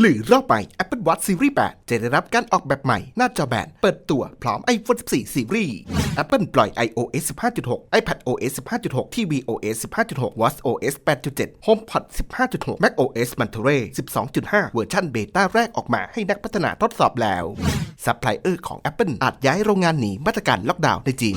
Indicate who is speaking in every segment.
Speaker 1: หรือรอบใหม่ Apple Watch Series 8 จะได้รับการออกแบบใหม่ หน้าจอแบน เปิดตัวพร้อม iPhone 14 Series Apple ปล่อย iOS 15.6 iPad OS 15.6 tvOS 15.6 watchOS 8.7 HomePod 15.6 macOS Monterey 12.5 เวอร์ชันเบต้าแรกออกมาให้นักพัฒนาทดสอบแล้วซัพพลายเออร์ของ Apple อาจย้ายโรงงานหนีมาตรการล็อกดาวน์ในจีน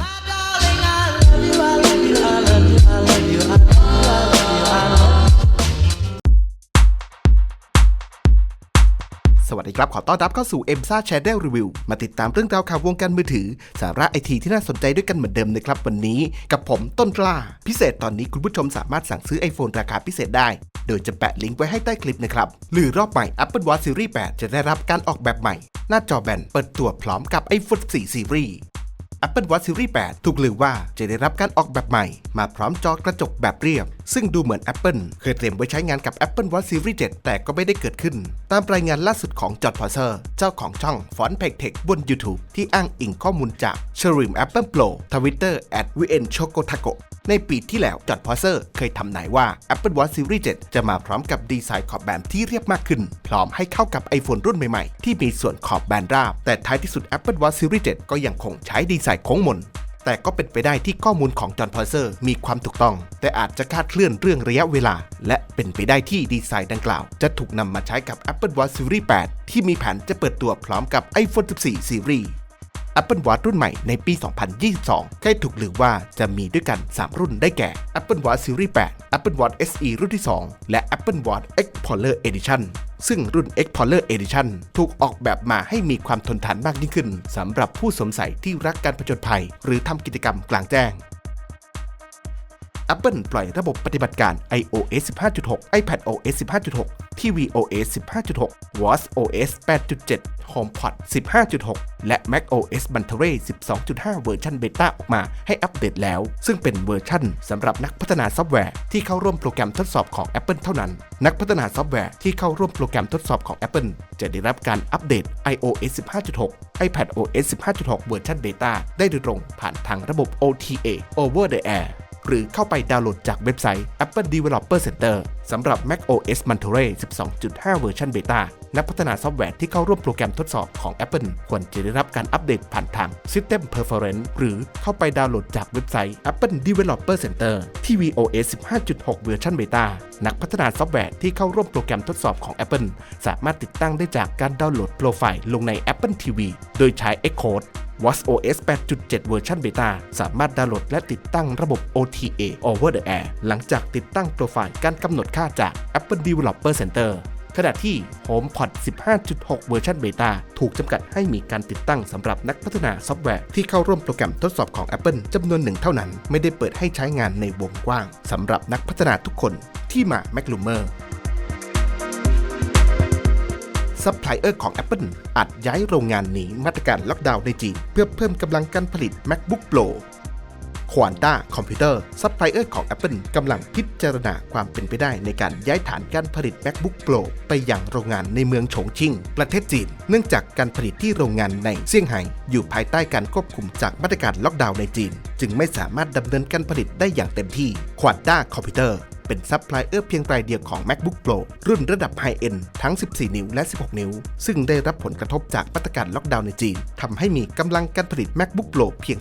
Speaker 1: สวัสดีครับ ขอต้อนรับเข้าสู่ m s a Channel Review มาติดตามเรื่องราวข่าววงการมือถือ สาระไอทีที่น่าสนใจด้วยกันเหมือนเดิมนะครับ วันนี้กับผมต้นกล้า พิเศษตอนนี้คุณผู้ชมสามารถสั่งซื้อ iPhone ราคาพิเศษได้ โดยจะแปะลิงก์ไว้ให้ใต้คลิปนะครับ หรือรอบใหม่ Apple Watch Series 8 จะได้รับการออกแบบใหม่ หน้าจอแบนเปิดตัวพร้อมกับ iPhone 4 Series Apple Watch Series 8 ถูกลือว่าจะได้รับการออกแบบใหม่ มาพร้อมจอกระจกแบบเรียบ ซึ่งดูเหมือน Apple เคยเตรียมไว้ใช้งานกับ Apple Watch Series 7 แต่ก็ไม่ได้เกิดขึ้น ตามรายงานล่าสุดของจอร์ดพอเซอร์ เจ้าของช่องฟอนเพกเทคบน YouTube ที่อ้างอิงข้อมูลจาก s h r i m Apple Pro Twitter at vn chocotaco ในปีที่แล้วจอร์ดพอเซอร์เคยทำนายว่า Apple Watch Series 7 จะมาพร้อมกับดีไซน์ขอบแบนที่เรียบมากขึ้น พร้อมให้เข้ากับ iPhone รุ่นใหม่ๆ ที่มีส่วนขอบแบนราบ แต่ท้ายที่สุด Apple Watch Series 7 ก็ยังคงใช้ดีไซน์โค้งมนแต่ก็เป็นไปได้ที่ข้อมูลของจอห์นพอเซอร์มีความถูกต้อง แต่อาจจะคาดเคลื่อนเรื่องระยะเวลา และเป็นไปได้ที่ดีไซน์ดังกล่าว จะถูกนำมาใช้กับ Apple Watch Series 8 ที่มีแผนจะเปิดตัวพร้อมกับ iPhone 14 Series Apple Watch รุ่นใหม่ในปี 2022ใกล้ถูกลือว่าจะมีด้วยกัน 3 รุ่นได้แก่ Apple Watch Series 8 Apple Watch SE รุ่นที่ 2 และ Apple Watch Explorer Edition ซึ่งรุ่น Explorer Edition ถูกออกแบบมาให้มีความทนทานมากยิ่งขึ้นสำหรับผู้สวมใส่ที่รักการผจญภัย หรือทำกิจกรรมกลางแจ้ง Apple ปล่อยระบบปฏิบัติการ iOS 15.6 iPadOS 15.6 tvOS 15.6 watchOS 8.7 HomePod 15.6 และ macOS Monterey 12.5 เวอร์ชันเบต้าออกมาให้อัปเดตแล้ว ซึ่งเป็นเวอร์ชันสำหรับนักพัฒนาซอฟต์แวร์ที่เข้าร่วมโปรแกรมทดสอบของ Apple เท่านั้น นักพัฒนาซอฟต์แวร์ที่เข้าร่วมโปรแกรมทดสอบของ Apple จะได้รับการอัปเดต iOS 15.6 iPadOS 15.6 เวอร์ชันเบต้าได้โดยตรงผ่านทางระบบ OTA Over the Air หรือเข้าไปดาวน์โหลดจากเว็บไซต์ Apple Developer Center สำหรับ macOS Monterey 12.5 เวอร์ชันเบต้านักพัฒนาซอฟต์แวร์ที่เข้าร่วมโปรแกรมทดสอบของ Apple ควรจะได้รับการอัปเดตผ่านทาง System Preference หรือเข้าไปดาวน์โหลดจากเว็บไซต์ Apple Developer Center ที่ VOS 15.6 เวอร์ชันเบต้านักพัฒนาซอฟต์แวร์ที่เข้าร่วมโปรแกรมทดสอบของ Apple สามารถติดตั้งได้จากการดาวน์โหลดโปรไฟล์ลงใน Apple TV โดยใช้ Xcode watchOS 8.7 เวอร์ชันเบต้าสามารถดาวน์โหลดและติดตั้งระบบ OTA Over the Air หลังจากติดตั้งโปรไฟล์การกำหนดค่าจาก Apple Developer Center ขณะที่ HomePod 15.6 เวอร์ชันเบต้าถูกจำกัดให้มีการติดตั้งสำหรับนักพัฒนาซอฟต์แวร์ที่เข้าร่วมโปรแกรมทดสอบของ Apple จำนวนหนึ่งเท่านั้น ไม่ได้เปิดให้ใช้งานในวงกว้างสำหรับนักพัฒนาทุกคนที่มา m a c l u m e r ซัพพลายเออร์ของ Apple อาจย้ายโรงงานหนีมาตรการล็อกดาวน์ในจีน เพื่อเพิ่มกำลังการผลิต MacBook Pro ควอนด้าคอมพิวเตอร์ซัพพลายเออร์ของ Apple กำลังพิจารณาความเป็นไปได้ในการย้ายฐานการผลิต MacBook Pro ไปยังโรงงานในเมืองฉงชิ่ง ประเทศจีน เนื่องจากการผลิตที่โรงงานในเซี่ยงไฮ้อยู่ภายใต้การควบคุมจากมาตรการล็อกดาวน์ในจีน จึงไม่สามารถดำเนินการผลิตได้อย่างเต็มที่ควอนด้าคอมพิวเตอร์ เป็นซัพพลายเออร์เพียงรายเดียวของ MacBook Pro รุ่นระดับไฮเอ็นทั้ง 14 นิ้วและ 16 นิ้ว ซึ่งได้รับผลกระทบจากมาตรการล็อกดาวน์ในจีนทำให้มีกำลังการผลิต MacBook Pro เพียง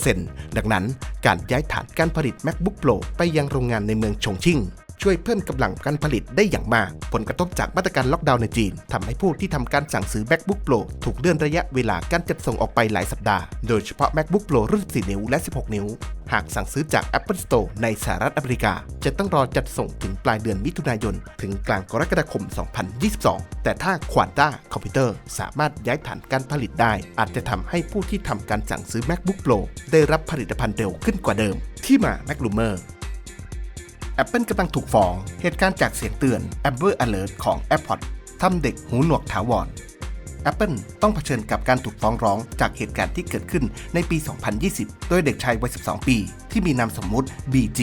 Speaker 1: 30%ดังนั้นการย้ายฐานการผลิต MacBook Pro ไปยังโรงงานในเมืองชงชิ่ง ช่วยเพิ่มกำลังการผลิตได้อย่างมาก ผลกระทบจากมาตรการล็อกดาวน์ในจีนทำให้ผู้ที่ทำการสั่งซื้อ MacBook Pro ถูกเลื่อนระยะเวลาการจัดส่งออกไปหลายสัปดาห์ โดยเฉพาะ MacBook Pro รุ่น 4 นิ้วและ 16 นิ้ว หากสั่งซื้อจาก Apple Store ในสหรัฐอเมริกา จะต้องรอจัดส่งถึงปลายเดือนมิถุนายน ถึงกลางกรกฎาคม 2022 แต่ถ้าควอนด้าคอมพิวเตอร์สามารถย้ายฐานการผลิตได้ อาจจะทำให้ผู้ที่ทำการสั่งซื้อ MacBook Pro ได้รับผลิตภัณฑ์เร็วขึ้นกว่าเดิม ที่มา m a c l u m e r Apple กำลังถูกฟ้อง เหตุการณ์จากเสียงเตือน Amber Alert ของ AirPods ทำเด็กหูหนวกถาวร Apple ต้องเผชิญกับการถูกฟ้องร้องจากเหตุการณ์ที่เกิดขึ้นในปี 2020 โดยเด็กชายวัย 12 ปี ที่มีนามสมมุติ BG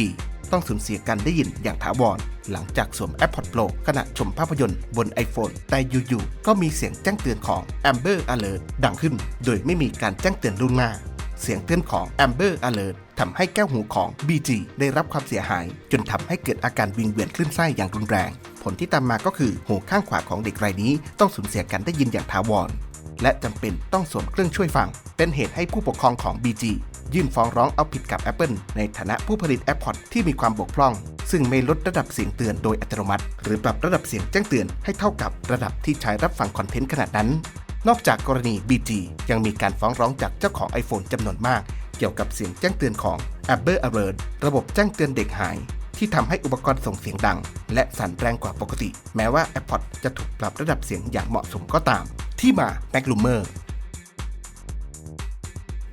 Speaker 1: ต้องสูญเสียการได้ยินอย่างถาวร หลังจากสวม AirPods Pro ขณะชมภาพยนตร์บน iPhone แต่อยู่ๆก็มีเสียงแจ้งเตือนของ Amber Alert ดังขึ้น โดยไม่มีการแจ้งเตือนล่วงหน้า เสียงเตือนของ Amber Alert ทำให้แก้วหูของ BG ได้รับความเสียหาย จนทำให้เกิดอาการวิงเวียนคลื่นไส้อย่างรุนแรง ผลที่ตามมาก็คือหูข้างขวาของเด็กรายนี้ต้องสูญเสียการได้ยินอย่างถาวร และจำเป็นต้องสวมเครื่องช่วยฟัง เป็นเหตุให้ผู้ปกครองของ BG ยื่นฟ้องร้องเอาผิดกับ Apple ในฐานะผู้ผลิต AirPods ที่มีความบกพร่อง ซึ่งไม่ลดระดับเสียงเตือนโดยอัตโนมัติ หรือปรับระดับเสียงแจ้งเตือนให้เท่ากับระดับที่ใช้รับฟังคอนเทนต์ขนาดนั้น นอกจากกรณี BG ยังมีการฟ้องร้องจากเจ้าของ iPhone จำนวนมาก เกี่ยวกับเสียงแจ้งเตือนของ Amber Alert ระบบแจ้งเตือนเด็กหาย ที่ทำให้อุปกรณ์ส่งเสียงดัง และสั่นแรงกว่าปกติ แม้ว่า AirPods จะถูกปรับระดับเสียงอย่างเหมาะสมก็ตาม ที่มา m a c l u m e r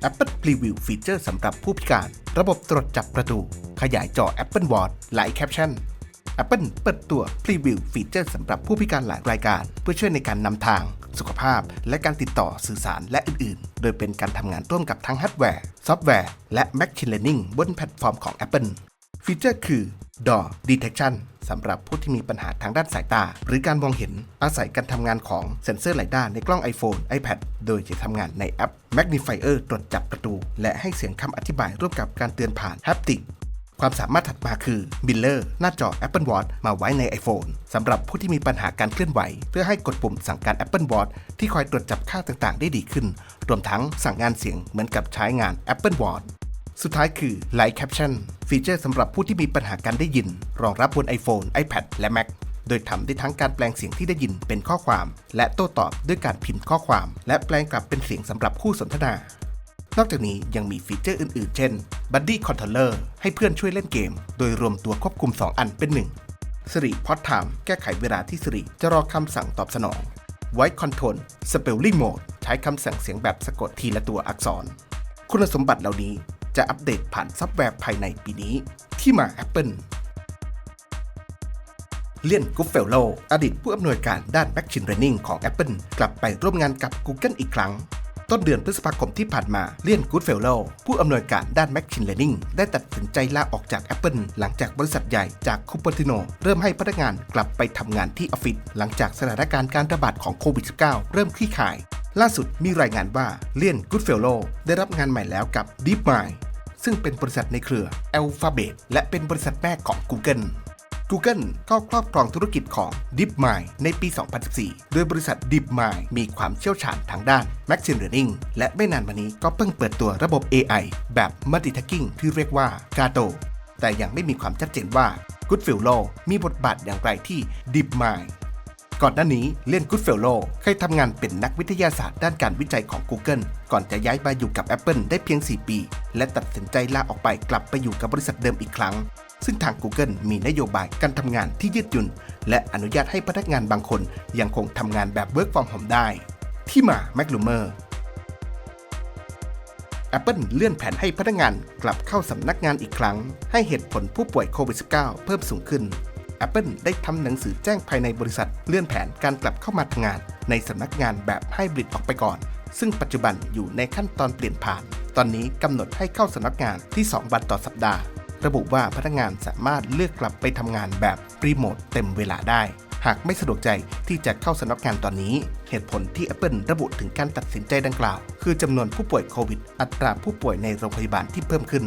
Speaker 1: Apple Preview ฟีเจอร์สำหรับผู้พิการ ระบบตรวจจับประตู ขยายจอ Apple Watch หลายแคปชั่น Apple เปิดตัว Preview ฟีเจอร์สำหรับผู้พิการหลายรายการ เพื่อช่วยในการนำทาง สุขภาพ และการติดต่อสื่อสารและอื่น ๆ โดยเป็นการทำงานร่วมกับทั้งฮาร์ดแวร์ ซอฟต์แวร์ และ Machine Learning บนแพลตฟอร์มของ Apple ฟีเจอร์คือ Door Detection สำหรับผู้ที่มีปัญหาทางด้านสายตา หรือการมองเห็นอาศัยการทำงานของเซ็นเซอร์หลายด้านในกล้อง iPhone iPad โดยจะทำงานในแอป Magnifier ตรวจจับประตู และให้เสียงคำอธิบายร่วมกับการเตือนผ่าน Haptic ความสามารถถัดมาคือ Miller หน้าจอ Apple Watch มาไว้ใน iPhone สำหรับผู้ที่มีปัญหาการเคลื่อนไหว เพื่อให้กดปุ่มสั่งการ Apple Watch ที่คอยตรวจจับค่าต่างๆ ได้ดีขึ้น รวมทั้งสั่งงานเสียงเหมือนกับใช้งาน Apple Watch สุดท้ายคือ Light Caption ฟีเจอร์สำหรับผู้ที่มีปัญหาการได้ยิน รองรับบน iPhone, iPad และ Mac โดยทำได้ทั้งการแปลงเสียงที่ได้ยินเป็นข้อความ และโต้ตอบด้วยการพิมพ์ข้อความ และแปลงกลับเป็นเสียงสำหรับคู่สนทนา นอกจากนี้ยังมีฟีเจอร์อื่นๆ เช่น Buddy Controller ให้เพื่อนช่วยเล่นเกม โดยรวมตัวควบคุม 2 อันเป็นหนึ่ง Siri Pod Time แก้ไขเวลาที่ Siri จะรอคำสั่งตอบสนอง Voice Control Spelling Mode ใช้คำสั่งเสียงแบบสะกดทีละตัวอักษร คุณสมบัติเหล่านี้จะอัปเดตผ่านซอฟต์แวร์ภายในปีนี้ ที่มา Apple เลียนกุฟเฟลโลอดีตผู้อำนวยการด้าน Machine Learning ของ Apple กลับไปร่วมงานกับ Google อีกครั้ง ต้นเดือนพฤษภาคมที่ผ่านมาเลียนกูดเฟลโลผู้อำนวยการด้าน Machine Learning ได้ตัดสินใจลาออกจาก Apple หลังจากบริษัทใหญ่จากคูเปอร์ติโนเริ่มให้พนักงานกลับไปทำงานที่ออฟฟิศหลังจากสถานการณ์การระบาดของโควิด -19 เริ่มคลี่คลาย ล่าสุดมีรายงานว่าเลียนกูดเฟลโลได้รับงานใหม่แล้วกับ DeepMind ซึ่งเป็นบริษัทในเครือ Alphabet และเป็นบริษัทแม่ของ Google Google ก็ครอบครองธุรกิจของ DeepMind ในปี 2014 โดยบริษัท DeepMind มีความเชี่ยวชาญทางด้าน Machine Learning และไม่นานมานี้ก็เพิ่งเปิดตัวระบบ AI แบบ Multitasking ที่เรียกว่า Gato แต่ยังไม่มีความชัดเจนว่า Goodfellow มีบทบาทอย่างไรที่ DeepMind ก่อนหน้านี้เลียนกูดเฟลโลเคยทำงานเป็นนักวิทยาศาสตร์ด้านการวิจัยของ Google ก่อนจะย้ายมาอยู่กับ Apple ได้เพียง 4 ปี และตัดสินใจลาออกไปกลับไปอยู่กับบริษัทเดิมอีกครั้ง ซึ่งทาง Google มีนโยบายการทำงานที่ยืดหยุ่น และอนุญาตให้พนักงานบางคนยังคงทำงานแบบ Work from Home ได้ ที่มา m a c l u m e r Apple เลื่อนแผนให้พนักงานกลับเข้าสำนักงานอีกครั้ง ให้เหตุผลผู้ป่วยโควิด -19 เพิ่มสูงขึ้น Apple ได้ทำหนังสือแจ้งภายในบริษัทเลื่อนแผนการกลับเข้ามาทำงาน ในสำนักงานแบบไฮบริดออกไปก่อน ซึ่งปัจจุบันอยู่ในขั้นตอนเปลี่ยนผ่าน ตอนนี้กำหนดให้เข้าสำนักงานที่ 2 วันต่อสัปดาห์ ระบุว่าพนักงานสามารถเลือกกลับไปทำงานแบบรีโมทเต็มเวลาได้ หากไม่สะดวกใจที่จะเข้าสำนักงานตอนนี้ เหตุผลที่ Apple ระบุถึงการตัดสินใจดังกล่าว คือจำนวนผู้ป่วยโควิด อัตราผู้ป่วยในโรงพยาบาลที่เพิ่มขึ้น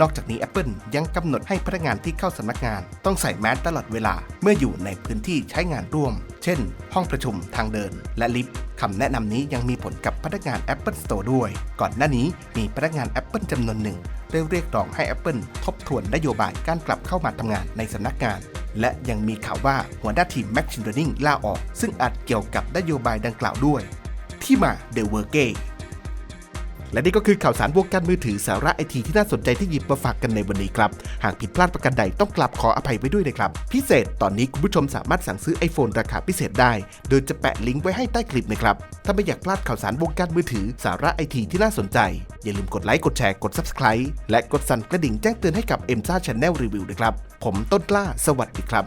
Speaker 1: นอกจากนี้ Apple ยังกำหนดให้พนักงานที่เข้าสำนักงาน ต้องใส่แมสตลอดเวลาเมื่ออยู่ในพื้นที่ใช้งานร่วม เช่น ห้องประชุมทางเดิน และลิฟต์คำแนะนำนี้ยังมีผลกับพนักงาน Apple Store ด้วย ก่อนหน้านี้มีพนักงาน Apple จำนวนหนึ่งได้เรียกร้องให้ Apple ทบทวนนโยบายการกลับเข้ามาทำงานในสำนักงาน และยังมีข่าวว่าหัวหน้าทีม Machine Learning ลาออก ซึ่งอาจเกี่ยวกับนโยบายดังกล่าวด้วย ที่มา The Workday และนี่ก็คือข่าวสารวงการมือถือสาระไอทีที่น่าสนใจที่หยิบมาฝากกันในวันนี้ครับ หากผิดพลาดประการใดต้องกลับขออภัยไว้ด้วยนะครับ พิเศษตอนนี้คุณผู้ชมสามารถสั่งซื้อ iPhone ราคาพิเศษได้ โดยจะแปะลิงก์ไว้ให้ใต้คลิปนะครับ ถ้าไม่อยากพลาดข่าวสารวงการมือถือสาระไอทีที่น่าสนใจ อย่าลืมกดไลค์กดแชร์กด Subscribe และกดสั่นกระดิ่งแจ้งเตือนให้กับ m อ็มซ่าชาแนลรีวิวด้วยครับ ผมต้นกล้า สวัสดีครับ